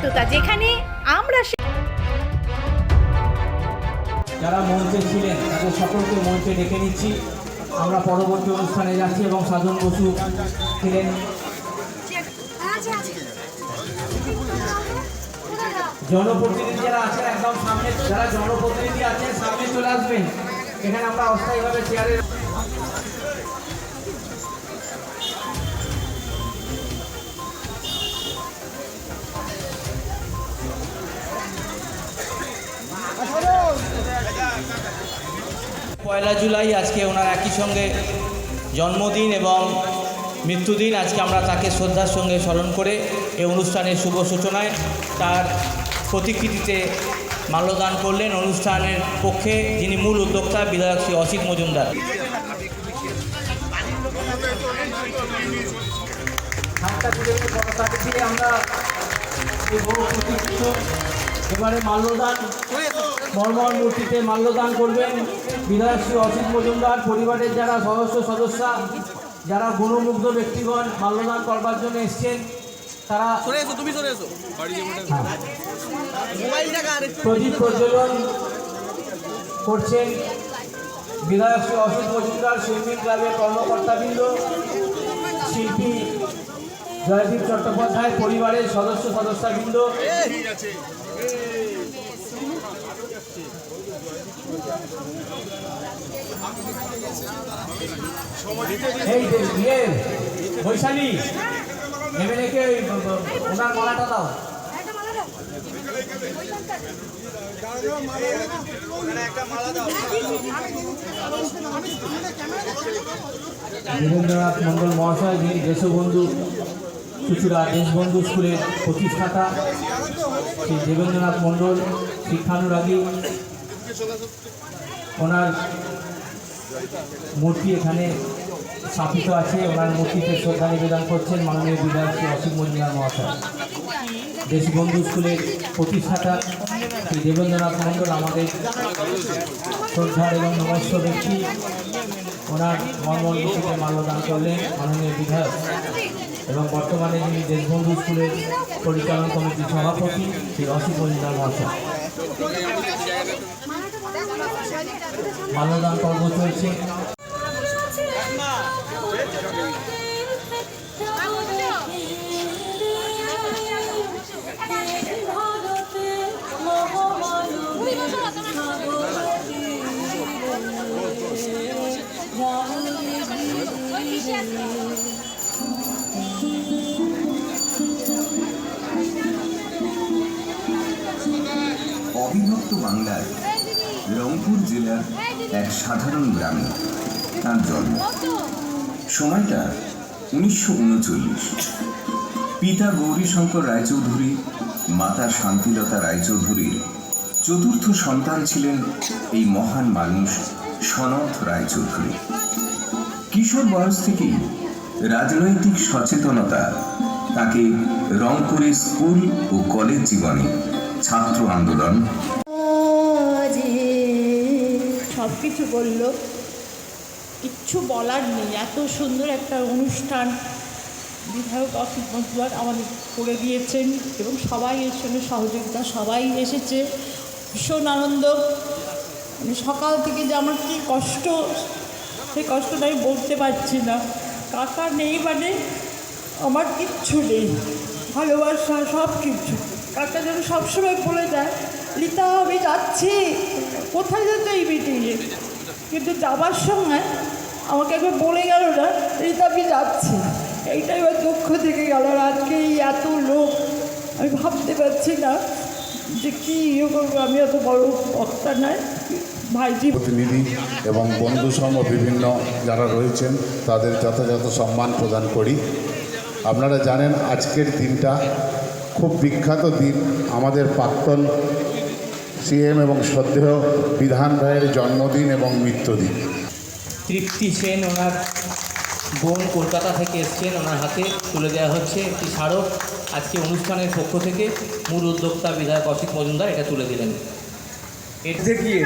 সততা যেখানে আমরা যারা মঞ্চে ছিলেন, তাদের সকলকে মঞ্চে ডেকে নিচ্ছি। আমরা পরবর্তী অনুষ্ঠানে যাচ্ছি এবং সাধন বসু ছিলেন। জনপ্রতিনিধি যারা আছেন একদম সামনে, যারা জনপ্রতিনিধি আছেন, সামনে চলে আসবেন। এখানে আমরা অস্থায়ীভাবে চেয়ারে পয়লা জুলাই, আজকে ওনার একই সঙ্গে জন্মদিন এবং মৃত্যুদিন। আজকে আমরা তাকে শ্রদ্ধার সঙ্গে স্মরণ করে এই অনুষ্ঠানের শুভ সূচনায় তার প্রতিকৃতিতে মাল্যদান করলেন অনুষ্ঠানের পক্ষে, যিনি মূল উদ্যোক্তা, বিধায়ক শ্রী অসিত মজুমদার। এবারে মাল্যদান। মর্মর মূর্তিতে মাল্যদান করবেন বিধায়ক শ্রী অসিত মজুমদার পরিবারের যারা সদস্য সদস্য যারা গুণমুগ্ধ ব্যক্তিগণ মাল্যদান করবার জন্য এসছেন তারা হ্যাঁ, প্রদীপ প্রজ্বলন করছেন বিধায়ক শ্রী অসিত মজুমদার সুইমিং ক্লাবের কর্মকর্তাবৃন্দ শিল্পী জয়দীপ চট্টোপাধ্যায় পরিবারের সদস্য সদস্যবৃন্দ বীরেন্দ্রনাথ মণ্ডল মহাশয় যিনি দেশবন্ধু চুচুড়া দেশবন্ধু স্কুলের প্রতিষ্ঠাতা শ্রী দেবেন্দ্রনাথ মণ্ডল শিক্ষানুরাগী ওনার মূর্তি এখানে স্থাপিত আছে। ওনার মূর্তিতে শ্রদ্ধা নিবেদন করছেন মাননীয় বিধায়ক শ্রী অসীম মজুমদার মহাশয়। দেশবন্ধু স্কুলের প্রতিষ্ঠাতা শ্রী দেবেন্দ্রনাথ মণ্ডল আমাদের শ্রদ্ধার এবং নমস্য ব্যক্তি। ওনার মর্মন্দিতে মাল্যদান করলেন মাননীয় বিধায়ক এবং বর্তমানে যিনি দেশবন্ধু স্কুলের পরিচালন কমিটির সভাপতি, শ্রী অসীম মজুমদার মহাশয়। মাল্যদান পর্ব চলছে। অবিভক্ত বাংলার রংপুর জেলার এক সাধারণ গ্রামে তার জন্ম। সময়টা উনিশশো উনচল্লিশ। পিতা গৌরীশঙ্কর রায়চৌধুরী, মাতা শান্তিলতা রায়চৌধুরীর চতুর্থ সন্তান ছিলেন এই মহান মানুষ সনৎ রায়চৌধুরী। কিশোর বয়স থেকেই রাজনৈতিক সচেতনতা তাকে রংপুরের স্কুল ও কলেজ জীবনে ছাত্র আন্দোলন কিছু বলল, কিচ্ছু বলার নেই, এত সুন্দর একটা অনুষ্ঠান। বিধায়ক অসিত মজুয়ার আমাদের করে দিয়েছেন এবং সবাই এর সঙ্গে সহযোগিতা, সবাই এসেছে। ভীষণ আনন্দ। মানে সকাল থেকে যে আমার কী কষ্ট, সেই কষ্টটা আমি বলতে পারছি না। কাকা নেই মানে আমার কিচ্ছু নেই। ভালোবাসা সব কিছু কাকা যেন সবসময় বলে দেয় লিতা আমি যাচ্ছি। কোথায় যেতে এই মিটিংয়ে কিন্তু যাবার সময় আমাকে একবার বলে গেল না, রিতা, আমি যাচ্ছি। এইটাই আমার দুঃখ থেকে গেল। আর আজকে এই এত লোক, আমি ভাবতে পারছি না যে কী ইয়ে করব। আমি এত বড় বক্তা নয় ভাইজি। প্রতিনিধি এবং বন্ধুসম বিভিন্ন যারা রয়েছেন, তাদের যথাযথ সম্মান প্রদান করি। আপনারা জানেন, আজকের দিনটা খুব বিখ্যাত দিন। আমাদের প্রাক্তন সিএম এবং শ্রদ্ধেয় বিধান ভাইয়ের জন্মদিন এবং মৃত্যুদিন। তৃপ্তি সেন ওনার বোন কলকাতা থেকে এসছেন, ওনার হাতে তুলে দেওয়া হচ্ছে একটি স্মারক। আজকে অনুষ্ঠানের পক্ষ থেকে মূল উদ্যোক্তা বিধায়ক অসিত মজুমদার এটা তুলে দিলেন। এতে গিয়ে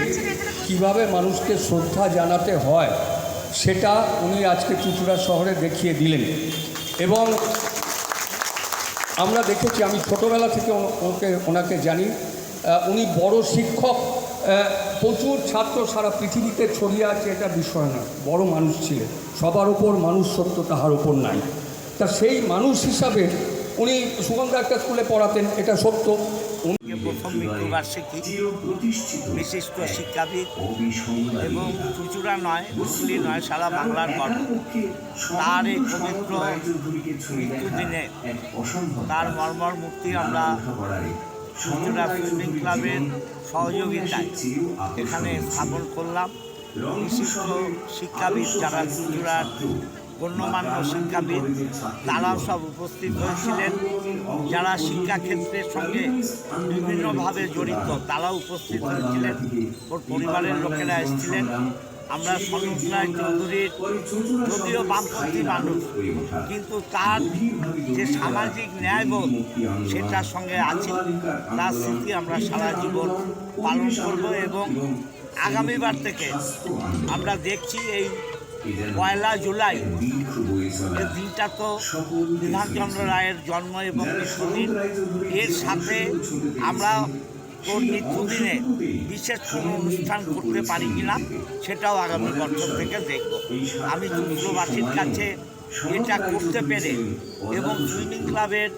কীভাবে মানুষকে শ্রদ্ধা জানাতে হয়, সেটা উনি আজকে চুচুড়া শহরে দেখিয়ে দিলেন। এবং আমরা দেখেছি, আমি ছোটোবেলা থেকে ওকে, ওনাকে জানি উনি বড় শিক্ষক প্রচুর ছাত্র সারা পৃথিবীতে ছড়িয়ে আছে, এটা বিষয় না বড় মানুষ ছিলেন। সবার ওপর মানুষ সত্য তাহার ওপর নাই। তা সেই মানুষ হিসাবে উনি সুগন্ধা একটা স্কুলে পড়াতেন, এটা সত্য। প্রথম মৃত্যুবার্ষিকী, বিশিষ্ট শিক্ষাবিদ এবং চুচুড়া নয় হুগলি নয়, সারা বাংলার গর্ব। তার এই পবিত্র মৃত্যু দিনে তার মর্মর মূর্তি আমরা চুচুড়া সুইমিং ক্লাবের সহযোগিতায় এখানে স্থাপন করলাম। বিশিষ্ট শিক্ষাবিদ যারা চুচুড়ার গণ্যমান্য শিক্ষাবিদ, তারাও সব উপস্থিত হয়েছিলেন। যারা শিক্ষাক্ষেত্রের সঙ্গে বিভিন্নভাবে জড়িত, তারাও উপস্থিত হয়েছিলেন। ওর পরিবারের লোকেরা এসেছিলেন। আমরা সনদ রায় চৌধুরীর যদিও বামপন্থী মানুষ, কিন্তু তার যে সামাজিক ন্যায়বোধ, সেটার সঙ্গে আছে। তার স্মৃতি আমরা সারা জীবন পালন করব এবং আগামীবার থেকে আমরা দেখছি এই পয়লা জুলাই এই দিনটা তো বিধানচন্দ্র রায়ের জন্ম এবং মৃত্যুদিন এর সাথে আমরা তোর মৃত্যুদিনে বিশেষ কোনো অনুষ্ঠান করতে পারি কিনা সেটাও আগামী বছর থেকে দেখব। আমি চুচুড়োবাসীর কাছে এটা করতে পেরে এবং সুইমিং ক্লাবের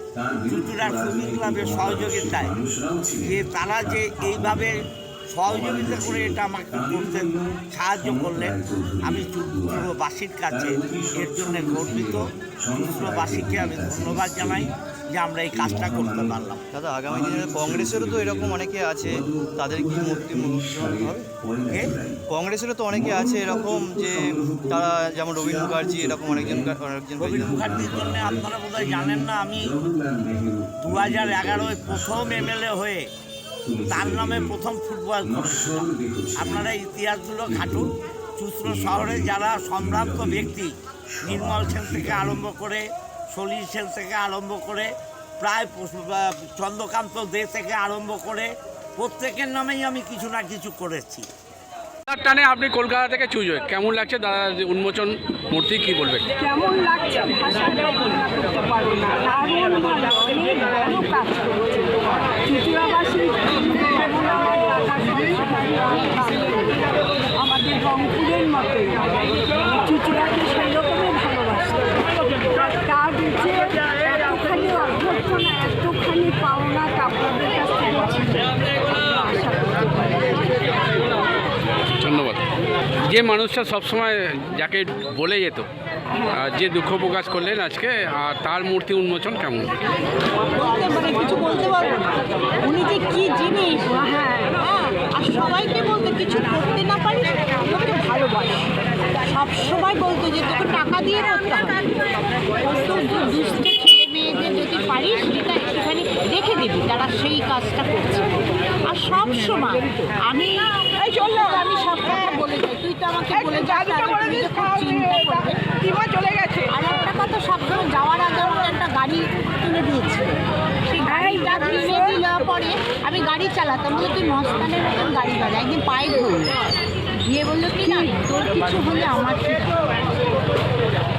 চুচুড়ার সুইমিং ক্লাবের সহযোগিতায় যে তারা যে এইভাবে সহযোগিতা করে এটা আমাকে করতে সাহায্য করলেন আমি চুচুড়োবাসীর কাছে এর জন্য গর্বিত। চুচুড়োবাসীকে আমি ধন্যবাদ জানাই। যে আমরা এই কাজটা করতে পারলাম। দাদা আগামী দিনে কংগ্রেসেরও তো এরকম অনেকে আছে তাদের কি মূর্তি মুদ্রণ হবে? কংগ্রেসেরও তো অনেকে আছে এরকম যে তারা যেমন রবীন্দ্র মুখার্জি এরকম অনেকজন অনেকজন রবীন্দ্র মুখার্জির জন্য আপনারা বোধহয় জানেন না আমি দু হাজার এগারোয় প্রথম এমএলএ হয়ে তার নামে প্রথম ফুটবল করেছিলাম। আপনারা ইতিহাসগুলো ঘাটুন চুত্র শহরে যারা সম্ভ্রান্ত ব্যক্তি নির্মল সেন থেকে আরম্ভ করে সলিল সেন থেকে আরম্ভ করে প্রায় চন্দ্রকান্ত দে থেকে আরম্ভ করে প্রত্যেকের নামেই আমি কিছু না কিছু করেছি। তার টানে আপনি কলকাতা থেকে চুজো কেমন লাগছে দাদা উন্মোচন মূর্তি কি বলবেন? কেমন লাগছে? ভাষায় বর্ণনা পারব না। দারুণ ভালো অনেক বড় কাজ করেছে। চুচুড়াবাসী আমাদের রংপুরের মতো চুচুড়াকে সেই রকমই ভালোবাসে তার যে এতখানি অভ্যর্থনা এতখানি পাওনা আপনাদের কাছ থেকে ছিল আমরা আশা করতে পারি ধন্যবাদ যে মানুষটা সবসময় যাকে বলে যেত যে দুঃখ প্রকাশ করলেন আজকে, আর তার মূর্তি উন্মোচন কেমন? মানে কিছু বলতে পারব যে কি জিনিস হ্যাঁ আর সবাইকে বলতে কিছু না পারিস তোকে ভালোবাসে। সব বলতো যে তোকে টাকা দিয়ে করতে দুস্থ ছেলে মেয়েদের যদি পারিস, সেটা একটুখানি দেখে দিবি, তারা সেই কাজটা করছে। আর সব সময় আমি চলল আমি সব কথা বলে যাই। তুই তো আমাকে বলে যাবি চলে গেছে। আর একটা কথা সবসময় যাওয়ার আগে আমাকে একটা গাড়ি কিনে দিয়েছিল সেই গাড়িটা কিনে দেওয়ার পরে আমি গাড়ি চালাতাম বলে তুই মস্তানের মতন গাড়ি চালা একদিন পায়ে ধরলো দিয়ে বলল কি না তোর কিছু হলে আমার ঠিক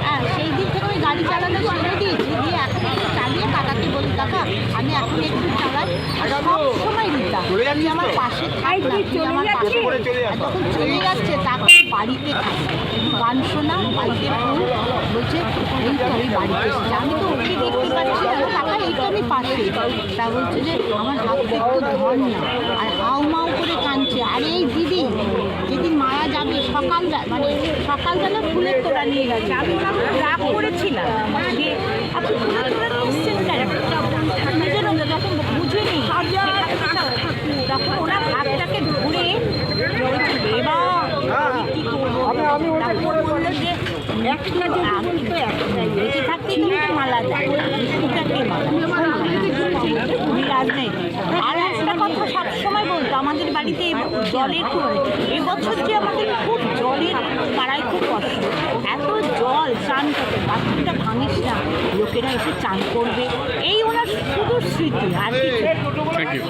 হ্যাঁ সেই দিন আমি গাড়ি চালানো ছেড়ে দিয়েছি দিয়ে এখন একটু চালিয়ে কাকাকে বলি কাকা আমি এখন একটু চালাই আর সব সময় দিতাম। আমার পাশে থাক না, আমার পাশে যখন চলে যাচ্ছে তখন বাড়িতে থাক। গান শোনা বাড়িতে ফুল বলছে এই তো আমি বাড়িতে এসেছি। আমি তো ওকে দেখতে পাচ্ছি না। কাকা এই তো আমি পাশে তা বলছে যে আমার হাতটা একটু ধর না। আর হাউ মাউ করে কাঁদছে। আরে এই দিদি যেদিন মারা যাবে সকালবেলা মানে সকালবেলা ফুলের তোড়া নিয়ে গেছে। আমি তখন রাগ করেছিলাম যে আপনি ফুলের তোড়া নিয়ে এসছেন কেন নিজেরও যখন বুঝেনি তখন ওরা হাতটাকে ধরে বলেছিল, এবার আমি কি করব তারপর বলল যে একটা যে ফুল তো একটাই বেঁচে থাকতে তুমি তো মালা দেয় মৃত্যুটাকে মালা উনি রাজনীতি আর একটা কথা সবসময় বলতো আমাদের বাড়িতে এই জলের খুব এবছর যে আমাদের খুব জলের পাড়ায় খুব কষ্ট, এত জল চান করতে, বাথরুমটা ভাঙিস না, লোকেরা এসে চান করবে, এই ওনার শুধু স্মৃতি, আর ইউ